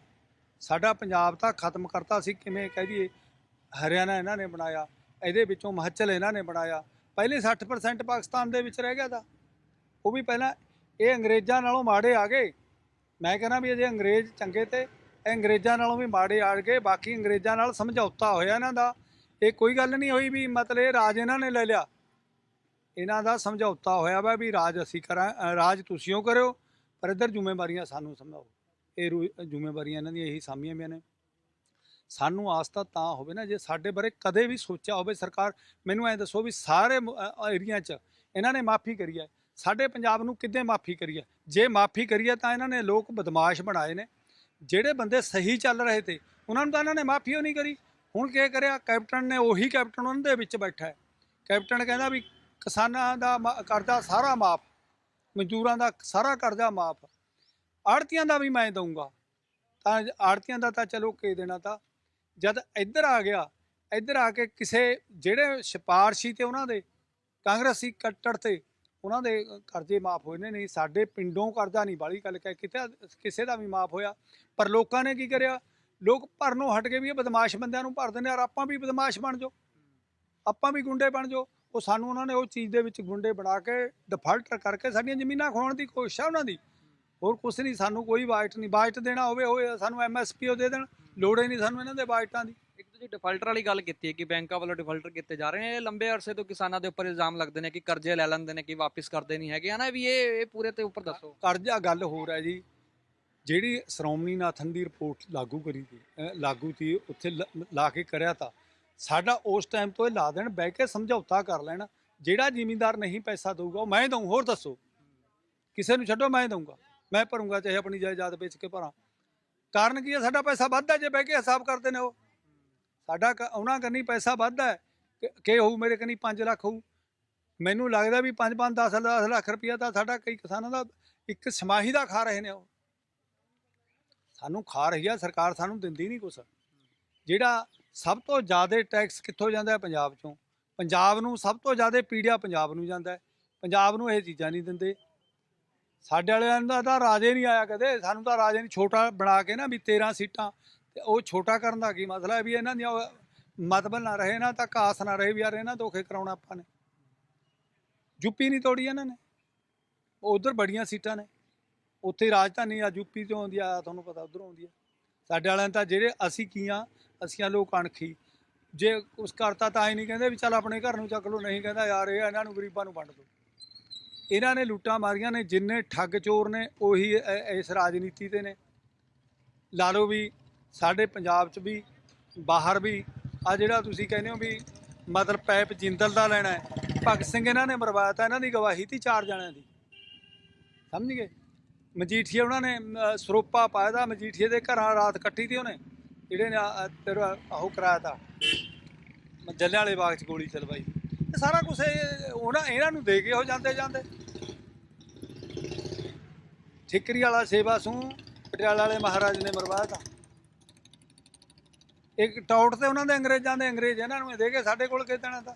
ਸਾਡਾ ਪੰਜਾਬ ਤਾਂ ਖਤਮ ਕਰਤਾ ਸੀ। ਕਿਵੇਂ ਕਹਿ ਦਈਏ? ਹਰਿਆਣਾ ਇਹਨਾਂ ਨੇ ਬਣਾਇਆ। ਇਹਦੇ ਵਿੱਚੋਂ ਹਿਮਾਚਲ ਇਹਨਾਂ ਨੇ ਬਣਾਇਆ। ਪਹਿਲੇ 60% ਪਾਕਿਸਤਾਨ ਦੇ ਵਿੱਚ ਰਹਿ ਗਿਆ ਤਾਂ। ਉਹ ਵੀ ਪਹਿਲਾਂ ਇਹ ਅੰਗਰੇਜ਼ਾਂ ਨਾਲੋਂ ਮਾੜੇ ਆ ਗਏ। ਮੈਂ ਕਹਿੰਦਾ ਵੀ ਅਜੇ ਅੰਗਰੇਜ਼ ਚੰਗੇ ਤੇ ਅੰਗਰੇਜ਼ਾਂ ਨਾਲੋਂ ਵੀ ਮਾੜੇ ਆ ਗਏ। ਬਾਕੀ ਅੰਗਰੇਜ਼ਾਂ ਨਾਲ ਸਮਝੌਤਾ ਹੋਇਆ ਇਹਨਾਂ ਦਾ। ਇਹ ਕੋਈ ਗੱਲ ਨਹੀਂ ਹੋਈ ਵੀ ਮਤਲਬ ਇਹ ਰਾਜ ਇਹਨਾਂ ਨੇ ਲੈ ਲਿਆ। ਇਹਨਾਂ ਦਾ ਸਮਝੌਤਾ ਹੋਇਆ ਵਾ ਵੀ ਰਾਜ ਅਸੀਂ ਕਰਾਂ ਰਾਜ ਤੁਸੀਂ ਉਹ ਕਰਿਓ, ਪਰ ਇੱਧਰ ਜ਼ਿੰਮੇਵਾਰੀਆਂ ਸਾਨੂੰ ਸਮਝਾਓ ਇਹ ਰੂ- ਜ਼ਿੰਮੇਵਾਰੀਆਂ ਇਹਨਾਂ ਦੀਆਂ ਇਹੀ ਸਾਮੀਆਂ ਵੀ ਨੇ। ਸਾਨੂੰ ਆਸਤਾ ਤਾਂ ਹੋਵੇ ਨਾ, ਜੇ ਸਾਡੇ ਬਾਰੇ ਕਦੇ ਵੀ ਸੋਚਿਆ ਹੋਵੇ ਸਰਕਾਰ, ਮੈਨੂੰ ਐ ਦੱਸੋ ਵੀ ਸਾਰੇ ਏਰੀਆ 'ਚ ਇਹਨਾਂ ਨੇ ਮਾਫੀ ਕਰੀ ਹੈ। ਸਾਡੇ ਪੰਜਾਬ ਨੂੰ ਕਿੱਦਾਂ ਮਾਫੀ ਕਰੀ ਹੈ? ਜੇ ਮਾਫੀ ਕਰੀ ਹੈ ਤਾਂ ਇਹਨਾਂ ਨੇ ਲੋਕ ਬਦਮਾਸ਼ ਬਣਾਏ ਨੇ। ਜਿਹੜੇ ਬੰਦੇ ਸਹੀ ਚੱਲ ਰਹੇ ਤੇ, ਉਹਨਾਂ ਨੂੰ ਤਾਂ ਇਹਨਾਂ ਨੇ ਮਾਫੀ ਉਹ ਨਹੀਂ ਕਰੀ। ਹੁਣ ਕੀ ਕਰਿਆ, ਕੈਪਟਨ ਨੇ ਉਹੀ ਕੈਪਟਨ ਉਹਨਾਂ ਦੇ ਵਿੱਚ ਬੈਠਾ ਕੈਪਟਨ ਕਹਿੰਦਾ ਵੀ ਕਿਸਾਨਾਂ ਦਾ ਮਾ- ਕਰਜ਼ਾ ਸਾਰਾ ਮਾਫ, ਮਜ਼ਦੂਰਾਂ ਦਾ ਸਾਰਾ ਕਰਜ਼ਾ ਮਾਫ। ਆੜਤੀਆਂ ਦਾ ਵੀ ਮੈਂ ਦਊਂਗਾ। ਤਾਂ ਆੜਤੀਆਂ ਦਾ ਤਾਂ ਚਲੋ ਕੇ ਦੇਣਾ ਤਾਂ। ਜਦ ਇੱਧਰ ਆ ਗਿਆ ਇੱਧਰ ਆ ਕੇ ਕਿਸੇ ਜਿਹੜੇ ਸਿਫਾਰਸ਼ੀ ਤੇ ਉਹਨਾਂ ਦੇ ਕਾਂਗਰਸੀ ਕੱਟੜ ਤੇ ਉਹਨਾਂ ਦੇ ਕਰਜ਼ੇ ਮਾਫ ਹੋਏ ਨੇ ਨਹੀਂ ਸਾਡੇ ਪਿੰਡੋਂ ਕਰਜ਼ਾ ਨਹੀਂ ਬਾਲੀ ਗੱਲ ਕਹਿ ਕਿਤੇ ਕਿਸੇ ਦਾ ਵੀ ਮਾਫ ਹੋਇਆ। ਪਰ ਲੋਕਾਂ ਨੇ ਕੀ ਕਰਿਆ? ਲੋਕ ਭਰਨੋਂ ਹਟ ਕੇ ਵੀ ਇਹ ਬਦਮਾਸ਼ ਬੰਦਿਆਂ ਨੂੰ ਭਰ ਦਿੰਦੇ ਆ, ਔਰ ਆਪਾਂ ਵੀ ਬਦਮਾਸ਼ ਬਣ ਜਾਓ। ਆਪਾਂ ਵੀ ਗੁੰਡੇ ਬਣ ਜਾਓ। ਉਹ ਸਾਨੂੰ ਉਹਨਾਂ ਨੇ ਉਹ ਚੀਜ਼ ਦੇ ਵਿੱਚ ਗੁੰਡੇ ਬਣਾ ਕੇ ਡਿਫਾਲਟਰ ਕਰਕੇ ਸਾਡੀਆਂ ਜ਼ਮੀਨਾਂ ਖੋਣ ਦੀ ਕੋਸ਼ਿਸ਼ ਆ ਉਹਨਾਂ ਦੀ। ਹੋਰ ਕੁਛ ਨਹੀਂ ਸਾਨੂੰ ਕੋਈ ਬਾਈਟ ਨਹੀਂ। ਬਾਈਟ ਦੇਣਾ ਹੋਵੇ ਹੋਏ ਸਾਨੂੰ ਐਮਐਸਪੀ ਉਹ ਦੇ ਦੇਣ। ਲੋੜ ਹੀ ਨਹੀਂ ਸਾਨੂੰ ਇਹਨਾਂ ਦੇ ਬਾਈਟਾਂ ਦੀ। ਇੱਕ ਤੁਸੀਂ ਡਿਫਾਲਟਰ ਵਾਲੀ ਗੱਲ ਕੀਤੀ ਹੈ ਕਿ ਬੈਂਕਾਂ ਵੱਲੋਂ ਡਿਫਾਲਟਰ ਕੀਤੇ ਜਾ ਰਹੇ ਨੇ। ਇਹ ਲੰਬੇ ਅਰਸੇ ਤੋਂ ਕਿਸਾਨਾਂ ਦੇ ਉੱਪਰ ਇਲਜ਼ਾਮ ਲੱਗਦੇ ਨੇ ਕਿ ਕਰਜ਼ੇ ਲੈ ਲੈਂਦੇ ਨੇ ਕਿ ਵਾਪਿਸ ਕਰਦੇ ਨਹੀਂ ਹੈਗੇ। ਹਨਾ ਵੀ ਇਹ ਇਹ ਪੂਰੇ ਤੇ ਉੱਪਰ ਦੱਸੋ। ਕਰਜ਼ਾ ਗੱਲ ਹੋਰ ਹੈ ਜੀ। ਜਿਹੜੀ ਸ਼੍ਰੋਮਣੀ ਨਾਥਨ ਦੀ ਰਿਪੋਰਟ ਲਾਗੂ ਕਰੀ ਸੀ ਲਾਗੂ ਸੀ ਉੱਥੇ ਲ- ਲਾ ਕੇ ਕਰਿਆ ਤਾਂ। ਸਾਡਾ ਉਸ ਟਾਈਮ ਤੋਂ ਇਹ ਲਾ ਦੇਣ ਬਹਿ ਕੇ ਸਮਝੌਤਾ ਕਰ ਲੈਣ। ਜਿਹੜਾ ਜ਼ਿਮੀਂਦਾਰ ਨਹੀਂ ਪੈਸਾ ਦਊਗਾ ਉਹ ਮੈਂ ਦਊਂ ਹੋਰ ਦੱਸੋ। ਕਿਸੇ ਨੂੰ ਛੱਡੋ ਮੈਂ ਦਊਂਗਾ। ਮੈਂ ਭਰੂੰਗਾ ਚਾਹੇ ਆਪਣੀ ਜਾਇਦਾਦ ਵੇਚ ਕੇ ਭਰਾਂ। ਕਾਰਨ ਕੀ ਹੈ? ਸਾਡਾ ਪੈਸਾ ਵੱਧਦਾ ਜੇ ਬਹਿ ਕੇ ਹਿਸਾਬ ਕਰਦੇ ਨੇ ਉਹ। ਸਾਡਾ ਕ- ਉਹਨਾਂ ਕੰਨੀ ਪੈਸਾ ਵੱਧਦਾ ਕਿ- ਕਿ ਹੋਊ, ਮੇਰੇ ਕੰਨੀ 5 ਲੱਖ ਹੋਊ। ਮੈਨੂੰ ਲੱਗਦਾ ਵੀ 5 5 10 10 ਲੱਖ ਰੁਪਇਆ ਤਾਂ ਸਾਡਾ ਕਈ ਕਿਸਾਨਾਂ ਦਾ ਇੱਕ ਸਮਾਹੀ ਦਾ ਖਾ ਰਹੇ ਨੇ ਉਹ। ਸਾਨੂੰ ਖਾ ਰਹੀ ਆ, ਸਰਕਾਰ ਸਾਨੂੰ ਦਿੰਦੀ ਨਹੀਂ ਕੁਛ। ਜਿਹੜਾ ਸਭ ਤੋਂ ਜ਼ਿਆਦਾ ਟੈਕਸ ਕਿੱਥੋਂ ਜਾਂਦਾ ਹੈ? ਪੰਜਾਬ ਚੋਂ। ਪੰਜਾਬ ਨੂੰ ਸਭ ਤੋਂ ਜ਼ਿਆਦਾ ਪੀੜਿਆ ਪੰਜਾਬ ਨੂੰ ਜਾਂਦਾ ਹੈ। ਪੰਜਾਬ ਨੂੰ ਇਹ ਚੀਜ਼ਾਂ ਨਹੀਂ ਦਿੰਦੇ। ਸਾਡੇ ਵਾਲਿਆਂ ਦਾ ਤਾਂ ਰਾਜੇ ਨਹੀਂ ਆਇਆ ਕਦੇ। ਸਾਨੂੰ ਤਾਂ ਰਾਜੇ ਨੇ ਛੋਟਾ ਬਣਾ ਕੇ ਨਾ ਵੀ 13 ਸੀਟਾਂ ਤੇ ਉਹ ਛੋਟਾ ਕਰਨ ਦਾ ਕੀ ਮਸਲਾ ਹੈ ਵੀ ਇਹਨਾਂ ਦੀਆਂ ਮਤਬਲ ਨਾ ਰਹੇ ਨਾ ਤਾਂ ਕਾਸ ਨਾ ਰਹੇ ਵੀ ਯਾਰ ਇਹਨਾਂ ਧੋਖੇ ਕਰਾਉਣਾ ਆਪਾਂ ਨੇ। ਯੂਪੀ ਨਹੀਂ ਤੋੜੀ ਇਹਨਾਂ ਨੇ। ਉਧਰ ਬੜੀਆਂ ਸੀਟਾਂ ਨੇ। ਉੱਥੇ ਰਾਜਧਾਨੀ ਆ ਯੂਪੀ ਤੋਂ ਆਉਂਦੀ ਆ, ਤੁਹਾਨੂੰ ਪਤਾ ਉਧਰੋਂ ਆਉਂਦੀ ਆ। ਸਾਡੇ ਵਾਲਿਆਂ ਤਾਂ ਜਿਹੜੇ ਅਸੀਂ ਕੀ ਆ ਅਸੀਂ ਲੋਕ ਅਣਖੀ। ਜੇ ਉਸ ਕਰਤਾ ਤਾਂ ਹੀ ਨਹੀਂ ਕਹਿੰਦੇ ਵੀ ਚੱਲ ਆਪਣੇ ਘਰ ਨੂੰ ਚੱਕ ਲਓ, ਨਹੀਂ ਕਹਿੰਦਾ ਯਾਰ ਇਹ ਇਹਨਾਂ ਨੂੰ ਗਰੀਬਾਂ ਨੂੰ ਵੰਡ ਦਿਓ ਇਹਨਾਂ ਨੇ ਲੁੱਟਾਂ ਮਾਰੀਆਂ ਨੇ, ਜਿੰਨੇ ਠੱਗ ਚੋਰ ਨੇ, ਉਹੀ ਇਸ ਰਾਜਨੀਤੀ ਤੇ ਨੇ। ਲਾ ਲਓ ਵੀ ਸਾਡੇ ਪੰਜਾਬ 'ਚ ਵੀ, ਬਾਹਰ ਵੀ ਆ ਜਿਹੜਾ ਤੁਸੀਂ ਕਹਿੰਦੇ ਹੋ ਵੀ ਮਤਲਬ ਪੈਪ ਜਿੰਦਲ ਦਾ ਲੈਣਾ ਹੈ, ਭਗਤ ਸਿੰਘ ਇਹਨਾਂ ਨੇ ਮਰਵਾਇਆ ਤਾਂ ਇਹਨਾਂ ਦੀ ਗਵਾਹੀ ਤੀ ਚਾਰ ਜਣਿਆਂ ਦੀ। ਸਮਝ ਗਏ? ਮਜੀਠੀਏ ਉਹਨਾਂ ਨੇ ਸਰੋਪਾ ਪਾਇਆ ਦਾ ਮਜੀਠੀਏ ਦੇ ਘਰਾਂ ਰਾਤ ਕੱਟੀ ਤੀ ਉਹਨੇ, ਜਿਹੜੇ ਨੇ ਤੇਰਾ ਉਹ ਕਰਾਇਆ ਤਾ। ਜੱਲਿਆਂ ਵਾਲੇ ਬਾਗ 'ਚ ਗੋਲੀ ਚਲਵਾਈ। ਇਹ ਸਾਰਾ ਕੁਝ ਉਹਨਾਂ ਇਹਨਾਂ ਨੂੰ ਦੇ ਕੇ ਉਹ ਜਾਂਦੇ ਜਾਂਦੇ। ਠਿਕਰੀ ਵਾਲਾ ਸੇਵਾ ਸੂ ਪਟਿਆਲਾ ਵਾਲੇ ਮਹਾਰਾਜ ਨੇ ਮਰਵਾਇਆ ਤਾ ਇੱਕ ਟੌਟ ਤੇ ਉਹਨਾਂ ਦੇ ਅੰਗਰੇਜ਼ਾਂ ਦੇ ਅੰਗਰੇਜ਼ ਇਹਨਾਂ ਨੂੰ ਦੇ ਕੇ ਸਾਡੇ ਕੋਲ ਕਿ ਦੇਣਾ ਤਾਂ।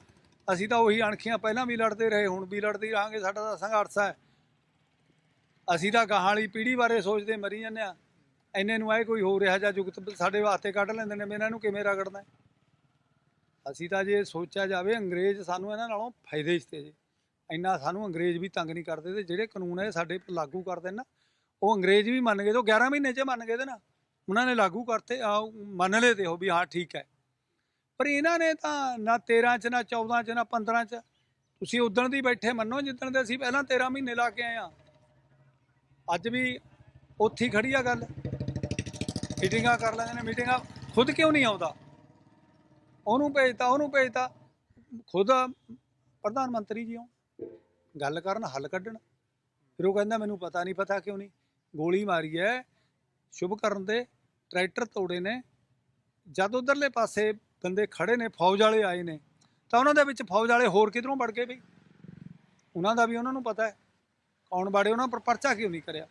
ਅਸੀਂ ਤਾਂ ਉਹੀ ਅਣਖੀਆਂ ਪਹਿਲਾਂ ਵੀ ਲੜਦੇ ਰਹੇ, ਹੁਣ ਵੀ ਲੜਦੇ ਰਹਾਂਗੇ, ਸਾਡਾ ਤਾਂ ਸੰਘਰਸ਼ ਹੈ। ਅਸੀਂ ਤਾਂ ਗਾਹਾਂ ਵਾਲੀ ਪੀੜ੍ਹੀ ਬਾਰੇ ਸੋਚਦੇ ਮਰੀ ਜਾਂਦੇ ਆ ਇੰਨੇ ਨੂੰ ਆਏ ਕੋਈ ਹੋ ਰਿਹਾ ਜਾਂ ਜੁਗਤ ਸਾਡੇ ਵਾਸਤੇ ਕੱਢ ਲੈਂਦੇ ਨੇ, ਵੀ ਇਹਨਾਂ ਨੂੰ ਕਿਵੇਂ ਰਗੜਨਾ ਅਸੀਂ ਤਾਂ ਜੇ ਸੋਚਿਆ ਜਾਵੇ ਅੰਗਰੇਜ਼ ਸਾਨੂੰ ਇਹਨਾਂ ਨਾਲੋਂ ਫਾਇਦੇ 'ਚ ਤੇ ਜੀ। ਇੰਨਾ ਸਾਨੂੰ ਅੰਗਰੇਜ਼ ਵੀ ਤੰਗ ਨਹੀਂ ਕਰਦੇ ਤੇ ਜਿਹੜੇ ਕਾਨੂੰਨ ਹੈ ਸਾਡੇ ਪਰ ਲਾਗੂ ਕਰਦੇ ਨਾ ਉਹ ਅੰਗਰੇਜ਼ ਵੀ ਮੰਨ ਗਏ ਤੇ ਉਹ 11 ਮਹੀਨੇ 'ਚ ਮੰਨ ਗਏ ਤੇ ਨਾ ਉਹਨਾਂ ਨੇ ਲਾਗੂ ਕਰਤੇ ਆ, ਮੰਨ ਲਏ ਤੇ ਉਹ ਵੀ ਹਾਂ ਠੀਕ ਹੈ। ਪਰ ਇਹਨਾਂ ਨੇ ਤਾਂ ਨਾ 13 ਚ ਨਾ 14 ਚ ਨਾ 15 ਚ ਤੁਸੀਂ ਉਦਣ ਦੀ ਬੈਠੇ ਮੰਨੋ ਜਿੱਦਣ ਦੇ ਅਸੀਂ ਪਹਿਲਾਂ 13 ਮਹੀਨੇ ਲਾ ਕੇ ਆਏ ਆ ਅੱਜ ਵੀ ਉੱਥੇ ਹੀ ਖੜੀ ਆ ਗੱਲ। ਮੀਟਿੰਗਾਂ ਕਰ ਲੈਂਦੇ ਨੇ ਮੀਟਿੰਗਾਂ ਖੁਦ ਕਿਉਂ ਨਹੀਂ ਆਉਂਦਾ? ਉਹਨੂੰ ਭੇਜਤਾ ਉਹਨੂੰ ਭੇਜਤਾ। ਖੁਦ ਪ੍ਰਧਾਨ ਮੰਤਰੀ ਜੀ ਆਉਣ ਗੱਲ ਕਰਨ, ਹੱਲ ਕੱਢਣ। ਫਿਰ ਉਹ ਕਹਿੰਦਾ, ਮੈਨੂੰ ਪਤਾ ਨਹੀਂ ਪਤਾ ਕਿਉਂ ਨਹੀਂ ਗੋਲੀ ਮਾਰੀ ਹੈ ਸ਼ੁਭ ਕਰਨ ਦੇ ਟਰੈਕਟਰ ਤੋੜੇ ਨੇ। ਜਦ ਉਧਰਲੇ ਪਾਸੇ ਬੰਦੇ ਖੜੇ ਨੇ, ਫੌਜ ਵਾਲੇ ਆਏ ਨੇ, ਤਾਂ ਉਹਨਾਂ ਦੇ ਵਿੱਚ ਫੌਜ ਵਾਲੇ ਹੋਰ ਕਿਧਰੋਂ ਵੜ ਗਏ ਬਈ? ਉਹਨਾਂ ਦਾ ਵੀ ਉਹਨਾਂ ਨੂੰ ਪਤਾ ਹੈ ਕੌਣ ਬਾੜੇ ਉਹਨਾਂ ਪਰ ਪਰਚਾ ਕਿਉਂ ਨਹੀਂ ਕਰਿਆ?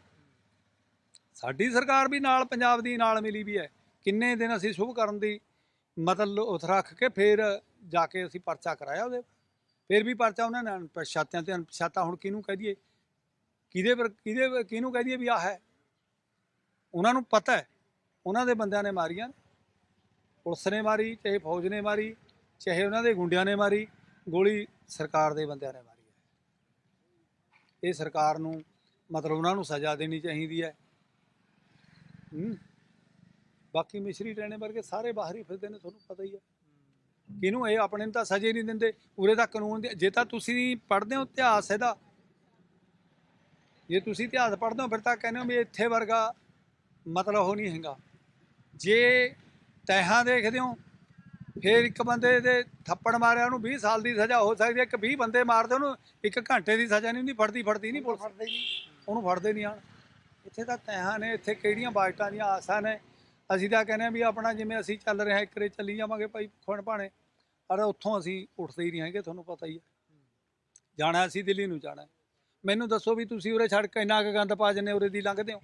ਸਾਡੀ ਸਰਕਾਰ ਵੀ ਨਾਲ, ਪੰਜਾਬ ਦੀ ਨਾਲ ਮਿਲੀ ਵੀ ਹੈ ਕਿੰਨੇ ਦਿਨ ਅਸੀਂ ਸ਼ੁਭ ਕਰਨ ਦੀ ਮਤਲਬ ਉਥ ਰੱਖ ਕੇ ਫਿਰ ਜਾ ਕੇ ਅਸੀਂ ਪਰਚਾ ਕਰਾਇਆ ਉਹਦੇ। ਫਿਰ ਵੀ ਪਰਚਾ ਉਹਨਾਂ ਨੇ ਅਣਪਛਾਤਿਆਂ ਤੇ ਅਣਪਛਾਤਾ ਹੁਣ ਕਿਹਨੂੰ ਕਹਿ ਦਈਏ? ਕਿਹਦੇ ਪਰ ਕਿਹਦੇ ਕਿਹਨੂੰ ਕਹਿ ਦਈਏ ਵੀ ਆਹ ਹੈ? ਉਹਨਾਂ ਨੂੰ ਪਤਾ ਹੈ। ਉਹਨਾਂ ਦੇ ਬੰਦਿਆਂ ਨੇ ਮਾਰੀਆਂ। ਪੁਲਿਸ ਨੇ ਮਾਰੀ, ਚਾਹੇ ਫੌਜ ਨੇ ਮਾਰੀ, ਚਾਹੇ ਉਹਨਾਂ ਦੇ ਗੁੰਡਿਆਂ ਨੇ ਮਾਰੀ, ਗੋਲੀ ਸਰਕਾਰ ਦੇ ਬੰਦਿਆਂ ਨੇ ਮਾਰੀ ਹੈ। ਇਹ ਸਰਕਾਰ ਨੂੰ ਮਤਲਬ ਉਹਨਾਂ ਨੂੰ ਸਜ਼ਾ ਦੇਣੀ ਚਾਹੀਦੀ ਹੈ। ਹੂੰ। ਬਾਕੀ ਮਿਸ਼ਰੀ ਟੈਣੇ ਵਰਗੇ ਸਾਰੇ ਬਾਹਰ ਹੀ ਫਿਰਦੇ ਨੇ ਤੁਹਾਨੂੰ ਪਤਾ ਹੀ ਹੈ ਕਿਹਨੂੰ ਇਹ ਆਪਣੇ ਨੂੰ ਤਾਂ ਸਜ਼ੇ ਨਹੀਂ ਦਿੰਦੇ ਉਰੇ ਤਾਂ ਕਾਨੂੰਨ ਦੇ ਜੇ ਤਾਂ ਤੁਸੀਂ ਪੜ੍ਹਦੇ ਹੋ ਇਤਿਹਾਸ ਇਹਦਾ। ਜੇ ਤੁਸੀਂ ਇਤਿਹਾਸ ਪੜ੍ਹਦੇ ਹੋ ਫਿਰ ਤਾਂ ਕਹਿੰਦੇ ਹੋ ਵੀ ਇੱਥੇ ਵਰਗਾ ਮਤਲਬ ਉਹ ਨਹੀਂ ਹੈਗਾ। ਜੇ ਤੈਹਾਂ ਦੇਖਦੇ ਹੋ ਫਿਰ ਇੱਕ ਬੰਦੇ ਦੇ ਥੱਪੜ ਮਾਰਿਆ ਉਹਨੂੰ 20 ਸਾਲ ਦੀ ਸਜ਼ਾ ਹੋ ਸਕਦੀ ਹੈ ਇੱਕ 20 ਬੰਦੇ ਮਾਰਦੇ ਉਹਨੂੰ ਇੱਕ ਘੰਟੇ ਦੀ ਸਜ਼ਾ ਨਹੀਂ ਹੁੰਦੀ ਫੜਦੀ ਫੜਦੀ ਨਹੀਂ ਪੁਲਿਸ। ਫੜਦੇ ਨਹੀਂ। ਉਹਨੂੰ ਫੜਦੇ ਨਹੀਂ ਆਣ ਇੱਥੇ ਤਾਂ ਤੈਹਾਂ ਨੇ ਇੱਥੇ ਕਿਹੜੀਆਂ ਬਾਜਟਾਂ ਦੀਆਂ ਆਸਾਂ ਨੇ ਅਸੀਂ ਤਾਂ ਕਹਿੰਦੇ ਹਾਂ ਵੀ ਆਪਣਾ ਜਿਵੇਂ ਅਸੀਂ ਚੱਲ ਰਹੇ ਹਾਂ ਇੱਕਰੇ ਚੱਲੀ ਜਾਵਾਂਗੇ ਭਾਈ ਖੁਣ ਭਾਣੇ। ਪਰ ਉੱਥੋਂ ਅਸੀਂ ਉੱਠਦੇ ਹੀ ਨਹੀਂ ਹੈਗੇ, ਤੁਹਾਨੂੰ ਪਤਾ ਹੀ ਹੈ। ਜਾਣਾ ਅਸੀਂ, ਦਿੱਲੀ ਨੂੰ ਜਾਣਾ ਮੈਨੂੰ ਦੱਸੋ ਵੀ ਤੁਸੀਂ ਉਰੇ ਛੱਡ ਕੇ ਇੰਨਾ ਕੁ ਗੰਦ ਪਾ ਜੰਨੇ ਉਰੇ ਦੀ ਲੰਘਦੇ ਹੋ?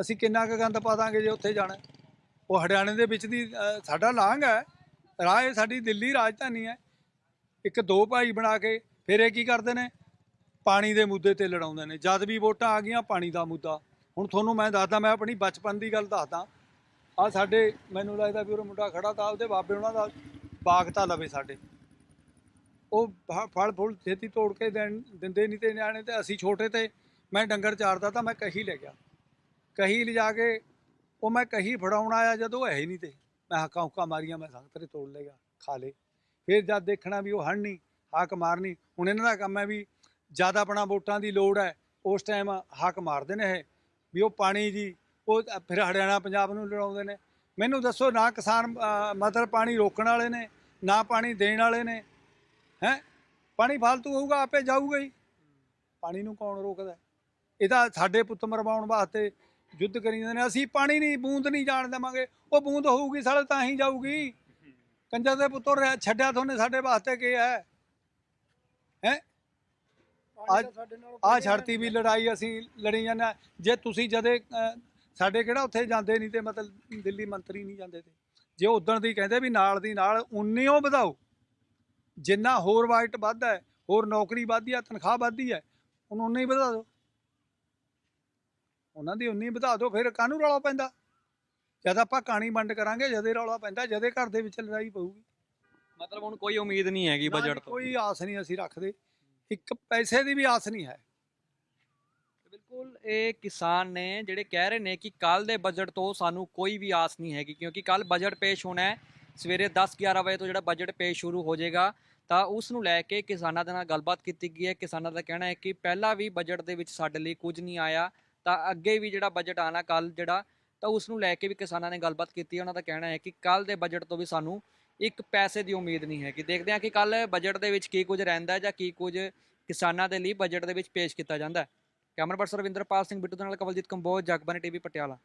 ਅਸੀਂ ਕਿੰਨਾ ਕੁ ਗੰਦ ਪਾ ਦਾਂਗੇ ਜੇ ਉੱਥੇ ਜਾਣਾ ਉਹ ਹਰਿਆਣੇ ਦੇ ਵਿੱਚ ਦੀ ਸਾਡਾ ਲਾਂਘ ਹੈ। ਰਾਹ ਸਾਡੀ ਦਿੱਲੀ ਰਾਜਧਾਨੀ ਹੈ। ਇੱਕ ਦੋ ਭਾਈ ਬਣਾ ਕੇ ਫਿਰ ਇਹ ਕੀ ਕਰਦੇ ਨੇ? ਪਾਣੀ ਦੇ ਮੁੱਦੇ ਤੇ ਲੜਾਉਂਦੇ ਨੇ। ਜਦ ਵੀ ਵੋਟਾਂ ਆ ਗਈਆਂ, ਪਾਣੀ ਦਾ ਮੁੱਦਾ। ਹੁਣ ਤੁਹਾਨੂੰ ਮੈਂ ਦੱਸਦਾ, ਮੈਂ ਆਪਣੀ ਬਚਪਨ ਦੀ ਗੱਲ ਦੱਸਦਾ। ਆ ਸਾਡੇ, ਮੈਨੂੰ ਲੱਗਦਾ ਵੀ ਉਹ ਮੁੰਡਾ ਖੜਾ ਤਾਂ ਉਹਦੇ ਬਾਬੇ ਉਹਨਾਂ ਦਾ ਬਾਗ ਲਵੇ ਸਾਡੇ। ਉਹ ਫਲ ਫੁੱਲ ਛੇਤੀ ਤੋੜ ਕੇ ਦੇਣ, ਦਿੰਦੇ ਨਹੀਂ ਤੇ ਨਿਆਣੇ ਤੇ ਅਸੀਂ ਛੋਟੇ ਤੇ, ਮੈਂ ਡੰਗਰ ਚਾਰਦਾ ਤਾਂ ਮੈਂ ਕਹੀ ਲੈ ਗਿਆ। ਕਹੀ ਲਿਜਾ ਕੇ ਉਹ ਮੈਂ ਕਹੀ ਫੜਾਉਣ ਆਇਆ ਜਦੋਂ ਹੈ ਹੀ ਨਹੀਂ ਤੇ। ਮੈਂ ਹੱਕਾਂ ਹੁੱਕਾਂ ਮਾਰੀਆਂ, ਮੈਂ ਸੰਗਤਰੇ ਤੋੜ ਲੇਗਾ ਖਾ ਲੇ ਫਿਰ ਜਦ ਦੇਖਣਾ ਵੀ ਉਹ ਹਣ ਨਹੀਂ, ਹਾਕ ਮਾਰਨੀ, ਹੁਣ ਇਹਨਾਂ ਦਾ ਕੰਮ ਹੈ ਵੀ ਜ਼ਿਆਦਾ ਆਪਣਾ ਵੋਟਾਂ ਦੀ ਲੋੜ ਹੈ, ਉਸ ਟਾਈਮ ਹੱਕ ਮਾਰਦੇ ਨੇ ਇਹ, ਵੀ ਉਹ ਪਾਣੀ ਜੀ ਉਹ ਫਿਰ ਹਰਿਆਣਾ ਪੰਜਾਬ ਨੂੰ ਲੜਾਉਂਦੇ ਨੇ। ਮੈਨੂੰ ਦੱਸੋ ਨਾ ਕਿਸਾਨ ਮਤਲਬ ਪਾਣੀ ਰੋਕਣ ਵਾਲੇ ਨੇ ਨਾ ਪਾਣੀ ਦੇਣ ਵਾਲੇ ਨੇ। ਹੈ? ਪਾਣੀ ਫालतू ਹੋਊਗਾ ਆਪੇ ਜਾਊਗਾ ਹੀ। ਪਾਣੀ ਨੂੰ ਕੌਣ ਰੋਕਦਾ? ਹੈ? ਇਹ ਤਾਂ ਸਾਡੇ ਪੁੱਤ ਮਰਵਾਉਣ ਵਾਸਤੇ ਯੁੱਧ ਕਰੀ ਜਾਂਦੇ ਨੇ। ਅਸੀਂ ਪਾਣੀ ਨਹੀਂ ਬੂੰਦ ਨਹੀਂ ਜਾਣ ਦੇਵਾਂਗੇ। ਉਹ ਬੂੰਦ ਹੋਊਗੀ ਸਾਲੇ ਤਾਂ ਹੀ ਜਾਊਗੀ। ਕੰਜਰ ਦੇ ਪੁੱਤਰ ਛੱਡਿਆ ਤੁਹਾਨੂੰ ਸਾਡੇ ਵਾਸਤੇ ਕੀ ਹੈ? ਨਾਲੋਂ ਆ ਛੜਤੀ ਵੀ ਲੜਾਈ ਅਸੀਂ ਲੜੀ ਜਾਂਦੇ ਹਾਂ। ਜੇ ਤੁਸੀਂ ਜਦੇ ਸਾਡੇ ਕਿਹੜਾ ਉੱਥੇ ਜਾਂਦੇ ਨਹੀਂ ਤੇ ਮਤਲਬ ਦਿੱਲੀ ਮੰਤਰੀ ਨਹੀਂ ਜਾਂਦੇ ਤੇ। ਜੇ ਉਦੋਂ ਦੀ ਕਹਿੰਦੇ ਵੀ ਨਾਲ ਦੀ ਨਾਲ ਉਨੀ ਉਹ ਵਧਾਓ। ਜਿੰਨਾ ਹੋਰ ਵਾਈਟ ਵੱਧਦਾ ਹੈ ਹੋਰ ਨੌਕਰੀ ਵੱਧਦੀ ਹੈ ਤਨਖਾਹ ਵੱਧਦੀ ਹੈ ਉਹਨੂੰ ਉਨਾ ਹੀ ਵਧਾ ਦਿਓ। ਉਹਨਾਂ ਦੀ ਉਨੀ ਵਧਾ ਦਿਓ ਫਿਰ ਕਾਹਨੂੰ ਰੌਲਾ ਪੈਂਦਾ? ਜਦ ਆਪਾਂ ਕਹਾਣੀ ਵੰਡ ਕਰਾਂਗੇ ਜਦੇ ਰੌਲਾ ਪੈਂਦਾ ਜਦੇ ਘਰ ਦੇ ਵਿੱਚ ਲੜਾਈ ਪਊਗੀ। ਮਤਲਬ ਹੁਣ ਕੋਈ ਉਮੀਦ ਨਹੀਂ ਹੈਗੀ ਬਜਟ ਤੋਂ। ਕੋਈ ਆਸ ਨਹੀਂ ਅਸੀਂ ਰੱਖਦੇ। ਇੱਕ ਪੈਸੇ ਦੀ ਵੀ ਆਸ ਨਹੀਂ ਹੈ। ਬਿਲਕੁਲ ਇਹ ਕਿਸਾਨ ਨੇ ਜਿਹੜੇ ਕਹਿ ਰਹੇ ਨੇ ਕਿ ਕੱਲ ਦੇ ਬਜਟ ਤੋਂ ਸਾਨੂੰ ਕੋਈ ਵੀ ਆਸ ਨਹੀਂ ਹੈਗੀ, ਕਿਉਂਕਿ ਕੱਲ ਬਜਟ ਪੇਸ਼ ਹੋਣਾ ਹੈ, ਸਵੇਰੇ 10-11 ਵਜੇ ਤੋਂ ਜਿਹੜਾ ਬਜਟ ਪੇਸ਼ ਸ਼ੁਰੂ ਹੋ ਜਾਏਗਾ, ਤਾਂ ਉਸ ਨੂੰ ਲੈ ਕੇ ਕਿਸਾਨਾਂ ਦੇ ਨਾਲ ਗੱਲਬਾਤ ਕੀਤੀ ਗਈ ਹੈ। ਕਿਸਾਨਾਂ ਦਾ ਕਹਿਣਾ ਹੈ ਕਿ ਪਹਿਲਾਂ ਵੀ ਬਜਟ ਦੇ ਵਿੱਚ ਸਾਡੇ ਲਈ ਕੁਝ ਨਹੀਂ ਆਇਆ, ਤਾਂ ਅੱਗੇ ਵੀ ਜਿਹੜਾ ਬਜਟ ਆਣਾ ਕੱਲ ਜਿਹੜਾ, ਤਾਂ ਉਸ ਨੂੰ ਲੈ ਕੇ ਵੀ ਕਿਸਾਨਾਂ ਨੇ ਗੱਲਬਾਤ ਕੀਤੀ ਹੈ। ਉਹਨਾਂ ਦਾ ਕਹਿਣਾ ਹੈ ਕਿ ਕੱਲ ਦੇ ਬਜਟ ਤੋਂ ਵੀ ਸਾਨੂੰ ਇੱਕ ਪੈਸੇ ਦੀ ਉਮੀਦ ਨਹੀਂ ਹੈ ਕਿ ਦੇਖਦੇ ਹਾਂ ਕਿ ਕੱਲ ਬਜਟ ਦੇ ਵਿੱਚ ਕੀ ਕੁਝ ਰਹਿੰਦਾ ਹੈ ਜਾਂ ਕੀ ਕੁਝ ਕਿਸਾਨਾਂ ਦੇ ਲਈ ਬਜਟ ਦੇ ਵਿੱਚ ਪੇਸ਼ ਕੀਤਾ ਜਾਂਦਾ ਹੈ। ਕੈਮਰਾ ਪਰਸਨ ਰਵਿੰਦਰਪਾਲ ਸਿੰਘ ਬਿੱਟੂ ਦੇ ਨਾਲ ਕਵਲਜੀਤ ਕੰਬੋਜ ਜਗਬਾਨੀ ਟੀਵੀ ਪਟਿਆਲਾ।